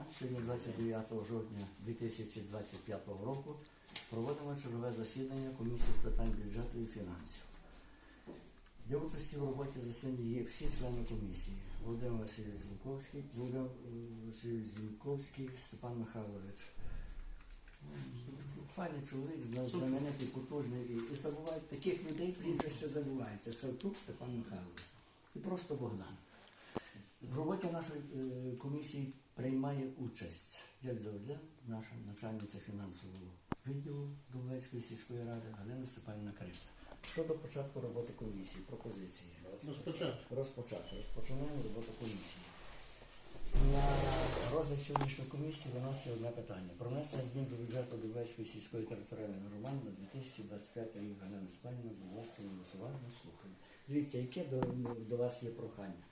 дня, сьогодні 29 жовтня 2025 року, проводимо чергове засідання комісії з питань бюджету і фінансів. Для участі в роботі засідання є всі члени комісії. Володимир Васильович Зінковський, Володимир Васильович Зінковський, Степан Михайлович. Файний чоловік, знаменитий, потужний. І, і забувають таких людей, прізвище забувається. Савчук Степан Михайлович. І просто Богдан. В роботі нашої е, комісії приймає участь, як завжди, наша начальниця фінансового відділу Дубовецької сільської ради Галина Степанівна Криса. Щодо початку роботи комісії, пропозиції. Розпочати. Розпочати. Розпочинаємо роботу комісії. На розгляд сьогоднішньої комісії виносить одне питання. Про внесення змін до бюджету Дубовецької сільської територіальної громади на 2025 рік Галина Степанівна, будь ласка, голосування слухаю. Дивіться, яке до, до вас є прохання.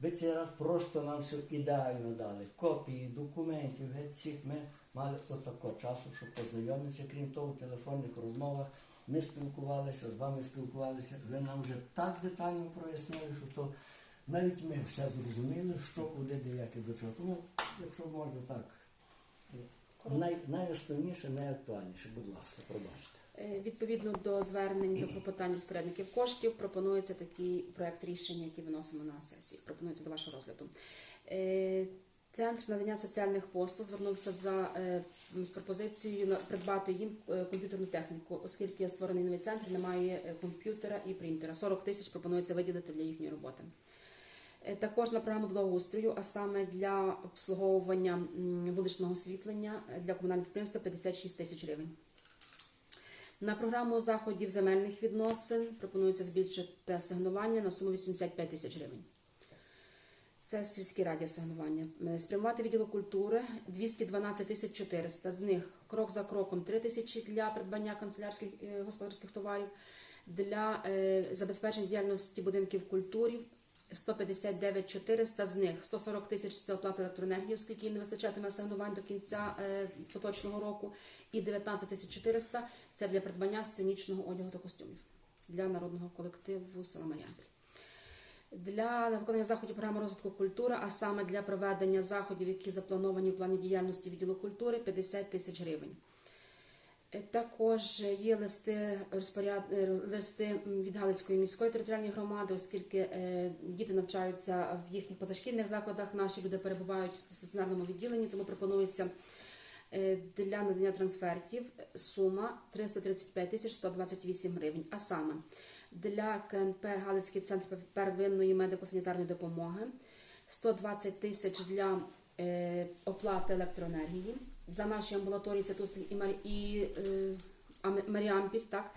Ви цей раз просто нам все ідеально дали. Копії, документів, геть всіх ми мали отако часу, щоб познайомитися. Крім того, в телефонних розмовах ми спілкувалися, з вами спілкувалися. Ви нам вже так детально прояснили, що то навіть ми все зрозуміли, що куди, де, як і до чого. Тому, якщо можна так, най, найосновніше, найактуальніше, будь ласка, пробачте. Е, Відповідно до звернень до клопотань розпорядників коштів пропонується такий проект рішення, який виносимо на сесію. Пропонується до вашого розгляду. Е, Центр надання соціальних послуг звернувся за е, з пропозицією придбати їм комп'ютерну техніку, оскільки створений новий центр, немає комп'ютера і принтера. 40 тисяч пропонується виділити для їхньої роботи. Е, Також на програму благоустрою, а саме для обслуговування вуличного освітлення е, для комунального підприємства 56 тисяч гривень. На програму заходів земельних відносин пропонується збільшити асигнування на суму 85 тисяч гривень. Це в сільській раді асигнування. Е, Спрямувати відділу культури 212 тисяч 400. З них крок за кроком 3 тисячі для придбання канцелярських господарських товарів, для забезпечення діяльності будинків культури 159 400, з них 140 тисяч це оплата електроенергії, оскільки не вистачатиме асигнувань до кінця е, поточного року, і 19 тисяч 400 це для придбання сценічного одягу та костюмів для народного колективу села Маріамполь. Для виконання заходів програми розвитку культури, а саме для проведення заходів, які заплановані в плані діяльності відділу культури, 50 тисяч гривень. Е, Також є листи розпоряд... е, листи від Галицької міської територіальної громади, оскільки е, діти навчаються в їхніх позашкільних закладах. Наші люди перебувають в стаціонарному відділенні, тому пропонується для надання трансфертів сума 335 тисяч 128 гривень. А саме для КНП Галицький центр первинної медико-санітарної допомоги 120 тисяч для оплати електроенергії. За наші амбулаторії це Тустин і, Марі... і е, Ам- Маріампіль, так?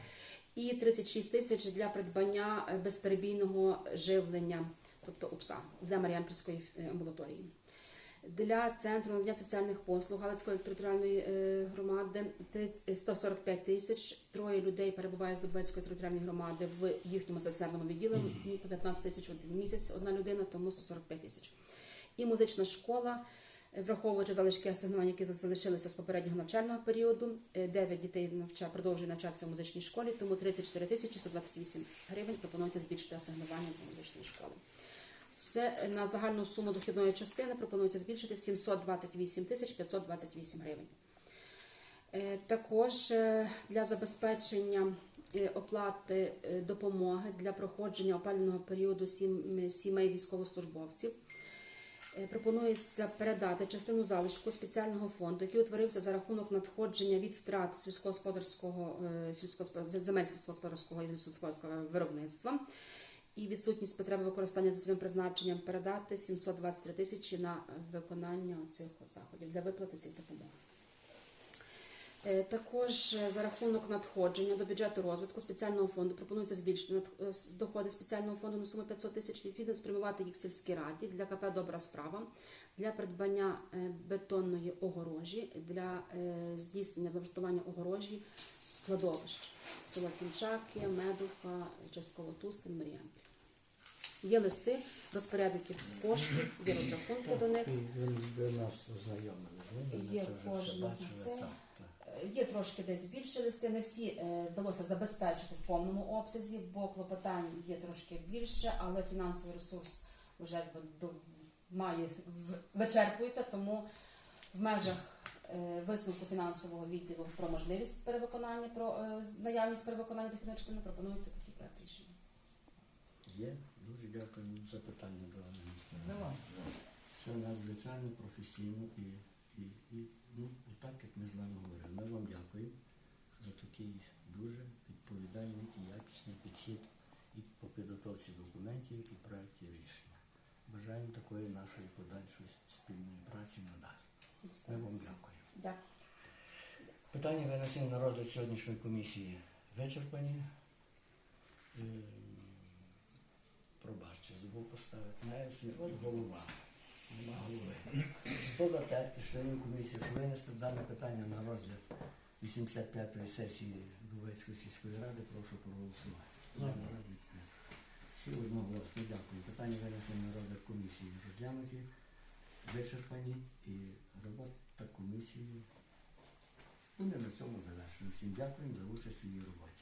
І 36 тисяч для придбання е, безперебійного живлення, тобто УПСА для Маріампільської е, амбулаторії. Для центру надання соціальних послуг Галицької територіальної е, громади 30 145 тисяч. Троє людей перебуває з Дубецької територіальної громади в їхньому стаціонарному відділенні. По 15 тисяч в місяць одна людина, тому 145 тисяч. І музична школа, враховуючи залишки асигнувань, які залишилися з попереднього навчального періоду. 9 дітей навча, продовжують навчатися в музичній школі, тому 34 тисячі 128 гривень пропонується збільшити асигнування для музичної школи. Це на загальну суму дохідної частини пропонується збільшити 728 тисяч 528 гривень. Е, Також е, для забезпечення е, оплати е, допомоги для проходження опалювального періоду сімей військовослужбовців е, пропонується передати частину залишку спеціального фонду, який утворився за рахунок надходження від втрат сільськогосподарського е, земель сільськогосподарського і сільськогосподарського виробництва і відсутність потреби використання за своїм призначенням передати 723 тисячі на виконання цих заходів для виплати цих допомог. Е, Також е, за рахунок надходження до бюджету розвитку спеціального фонду пропонується збільшити е, доходи спеціального фонду на суму 500 тисяч, відповідно спрямувати їх в сільській раді для КП Добра справа для придбання бетонної огорожі для здійснення влаштування огорожі кладовищ села Кінчаки, Медуха, частково Тустин, Маріампіль. Є листи розпорядників коштів, є розрахунки до них. Ви до нас ми Є кожного це. Е, Є трошки десь більше листи, не всі е, вдалося забезпечити в повному обсязі, бо клопотань є трошки більше, але фінансовий ресурс вже якби до- має вичерпується, тому в межах е, висновку фінансового відділу про можливість перевиконання, про наявність перевиконання дохідної частини пропонується такий проект рішення. Є. Дуже дякую за питання до міністра. Нема. Все надзвичайно професійно і, і, і ну, так, як ми з вами говорили. Ми вам дякуємо за такий дуже відповідальний і якісний підхід і по підготовці документів, і проєктів рішення. Бажаємо такої нашої подальшої спільної праці надалі. Ми вам дякуємо. Дякую. Питання винесені на розгляд сьогоднішньої комісії вичерпані. Е, Пробачте, забув поставити. От голова. Нема голови. Хто за те, і членів комісії, що винести дане питання на розгляд 85-ї сесії Дубецької сільської ради, прошу проголосувати. Всі одноголосно дякую. Питання винесені на розгляд комісії розглянуті, вичерпані і робота комісії буде на цьому завершена. Всім дякую за участь у її роботі.